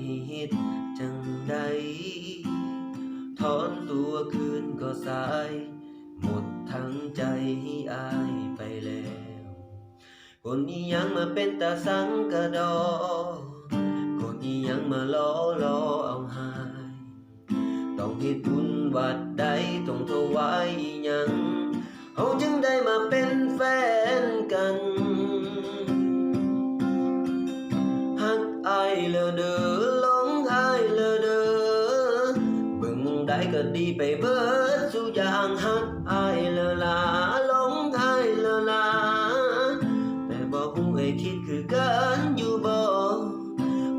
อายเฮ็ดจังใดถอนตัวคืนก็สาย หมดทั้งใจให้อายไปแล้ว คนนี้ยังมาเป็นตาสังกะดอ คนนี้ยังมาล้อล้อเอาหาย ต้องเหตุบุญวัดใดต้องถวายยังเขาจึงได้มาเป็นแฟนกัน ฮักอายเลอเด้อ ก็ดีไปเบิดสุอย่างฮักอายเลอลาหลงอายเลอลาแต่บ่ฮู้ไอ้คิดคือกันอยู่บ่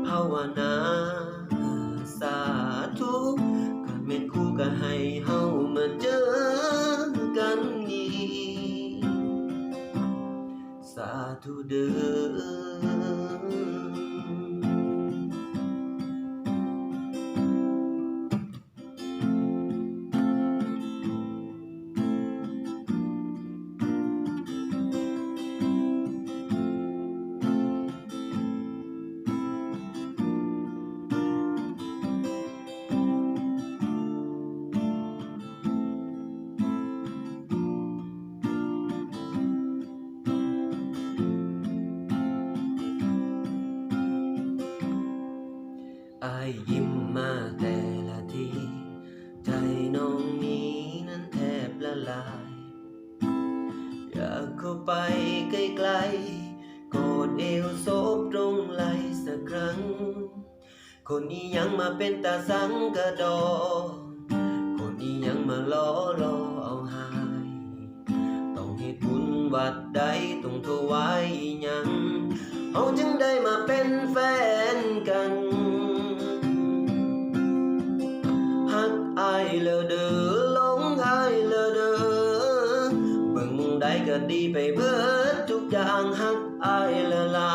ภาวนาสาธุก็แม่นคู่ก็ให้เฮามาเจอกันอีกสาธุเด้อ อายยิ้มมาแต่ละที ใจน้องนี้นั้นแทบละลาย อยากเข้าไปใกล้ๆกอดเอวโซบตรงไหลสักครั้ง คนนี้ยังมาเป็นตาสังกะดอ คนนี้ยังมาล้อล้อเอาหาย ต้องเหตุบุญวัดใดต้องถวายยังเขาจึงได้มาเป็นแฟนกัน ก็ดีไปเบิดทุกอย่างหักอายละลา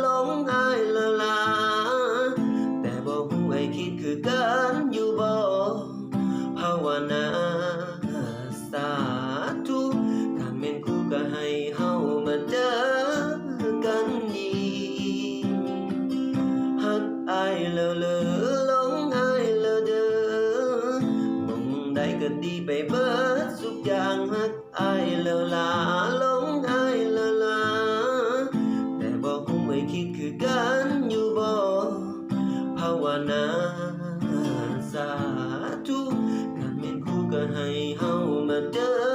หลงอายละลา แต่บ่ฮู้ไอ้คิดคือกันอยู่บ่ภาวนา ก็ดีไปเบิดสุกอย่างฮักอายเลวลาลงอายเลวลาแต่บอกคงไม่คิดคือกันอยู่บ่ภาวนาสาธุการเม่นคู่ก็ให้เฮามาเจอ